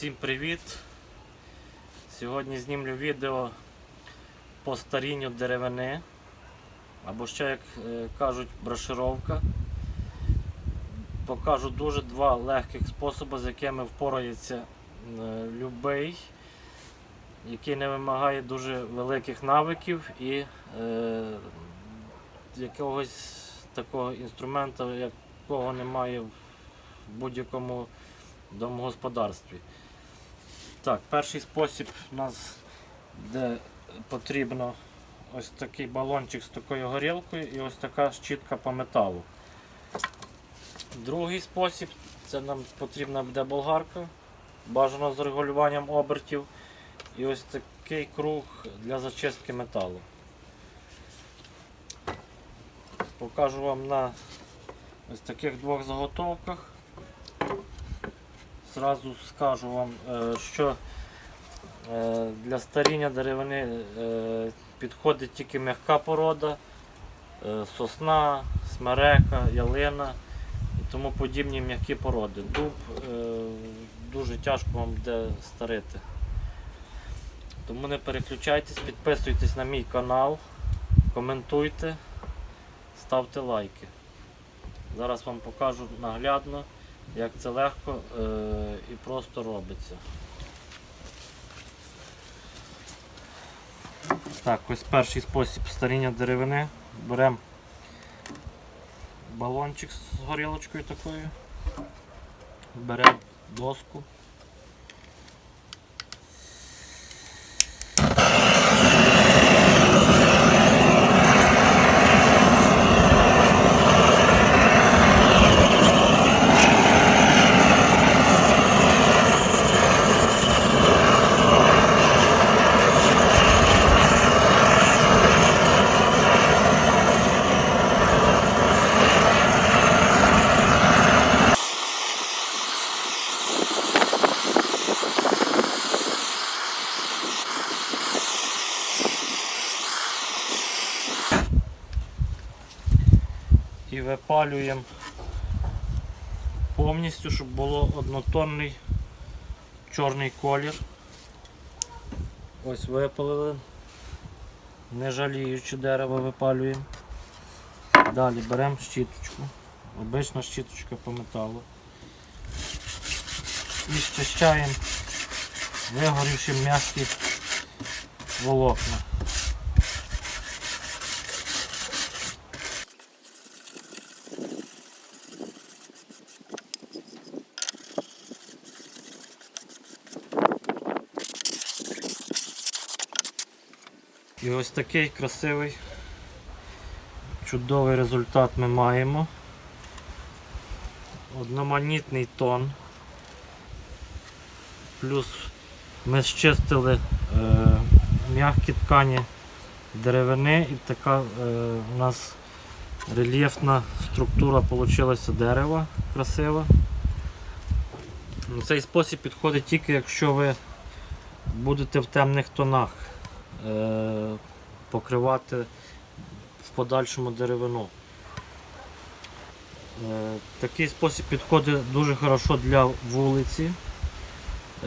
Всім привіт! Сьогодні знімлю відео по старінню деревини, або ще, як е, кажуть, брошировка. Покажу дуже два легких способи, з якими впорається е, любий, який не вимагає дуже великих навиків і е, якогось такого інструменту, якого немає в будь-якому домогосподарстві. Так, перший спосіб у нас, де потрібно ось такий балончик з такою горілкою і ось така щітка по металу. Другий спосіб це нам потрібна буде болгарка, бажано з регулюванням обертів. І ось такий круг для зачистки металу. Покажу вам на ось таких двох заготовках. Зразу скажу вам, е, що е, для старіння деревини е, підходить тільки м'яка порода, сосна, смерека, ялина і тому подібні м'які породи. Дуб дуже тяжко вам буде старити. Тому не переключайтесь, підписуйтесь на мій канал, коментуйте, ставте лайки. Зараз вам покажу наглядно, як це легко е- і просто робиться. Так, ось перший спосіб старіння деревини. Беремо балончик з горілочкою такою, беремо доску. І випалюємо повністю, щоб було однотонний чорний колір. Ось випалили, не жаліючи дерево випалюємо. Далі беремо щіточку, обична щіточка по металу. І щищаємо вигорівши м'які волокна. І ось такий красивий, чудовий результат ми маємо. Одноманітний тон. Плюс ми зчистили е, м'які ткані деревини і така е, у нас рельєфна структура вийшла дерева красива. Ну, Цей спосіб підходить тільки якщо ви будете в темних тонах покривати в подальшому деревину. Е, Такий спосіб підходить дуже хорошо для вулиці.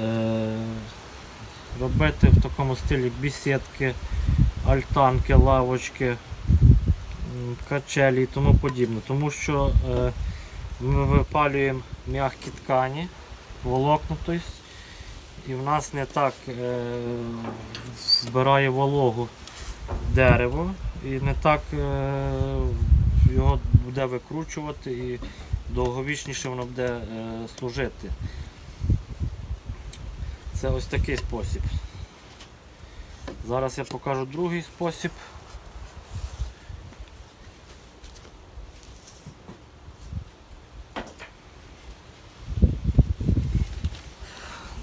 Е, Робити в такому стилі бісідки, альтанки, лавочки, качелі і тому подібне. Тому що е, ми випалюємо м'які ткані, волокна, тобто, і в нас не так е, збирає вологу дерево і не так е, його буде викручувати і довговічніше воно буде е, служити. Це ось такий спосіб. Зараз я покажу другий спосіб.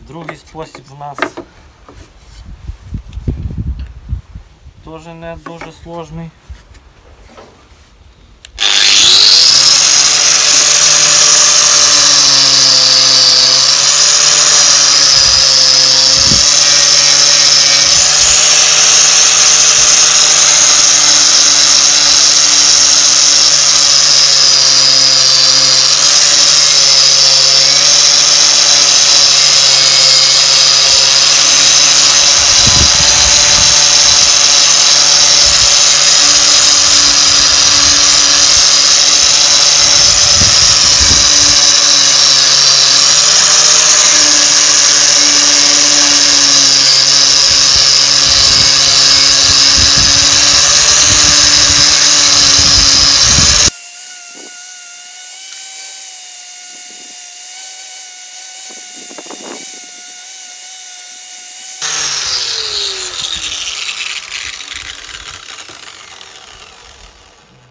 Другий спосіб у нас теж не дуже сложний.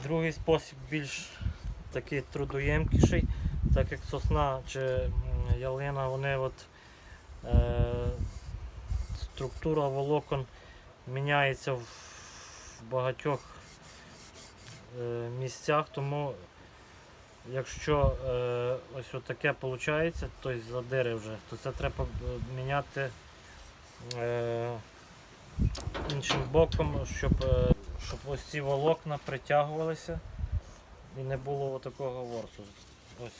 Другий спосіб більш такий трудоємкіший, так як сосна чи ялина, вони от, е, структура волокон міняється в, багатьох е, місцях, тому якщо е, ось отаке виходить, тобто задири вже, то це треба е, міняти е, іншим боком, щоб, е, щоб ось ці волокна притягувалися і не було такого ворсу. Ось.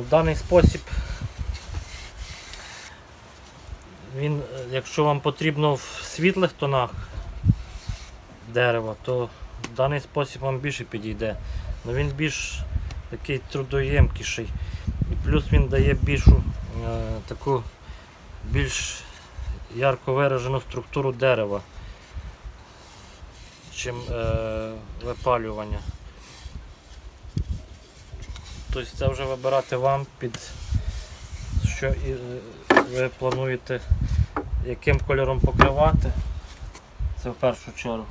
В даний спосіб він, якщо вам потрібно в світлих тонах дерева, то в даний спосіб вам більше підійде. Ну, він більш такий трудоємкіший. І плюс він дає більшу е, таку більш ярко виражену структуру дерева, чим е, випалювання. Тобто це вже вибирати вам під що і, е, ви плануєте яким кольором покривати. Це в першу чергу.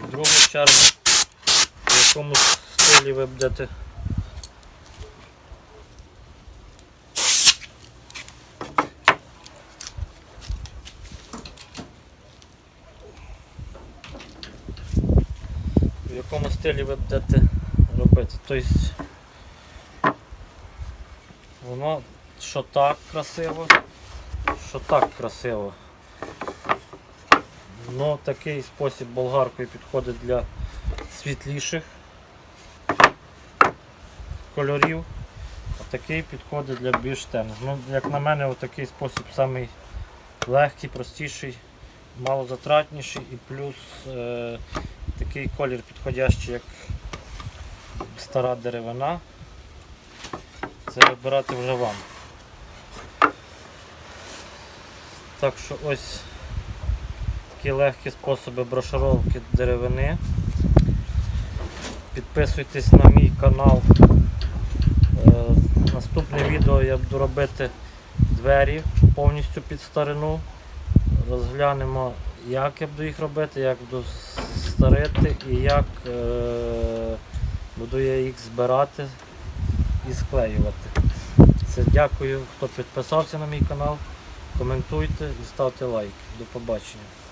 В другу чергу в якому стилі ви будете в якому стилі ви будете робити. Тобто воно що так красиво, що так красиво. Ну, такий спосіб болгаркою підходить для світліших кольорів, а такий підходить для більш темних. Ну, як на мене, отакий спосіб самий легкий, простіший, малозатратніший і плюс е, такий колір підходящий, як стара деревина. Це вибирати вже вам. Так що ось такі легкі способи брошуровки деревини. Підписуйтесь на мій канал. Е, Наступне відео я буду робити двері повністю під старину. Розглянемо, як я буду їх робити, як буду старити і як е, буду я їх збирати і склеювати. Це дякую, хто підписався на мій канал. Коментуйте і ставте лайк. До побачення.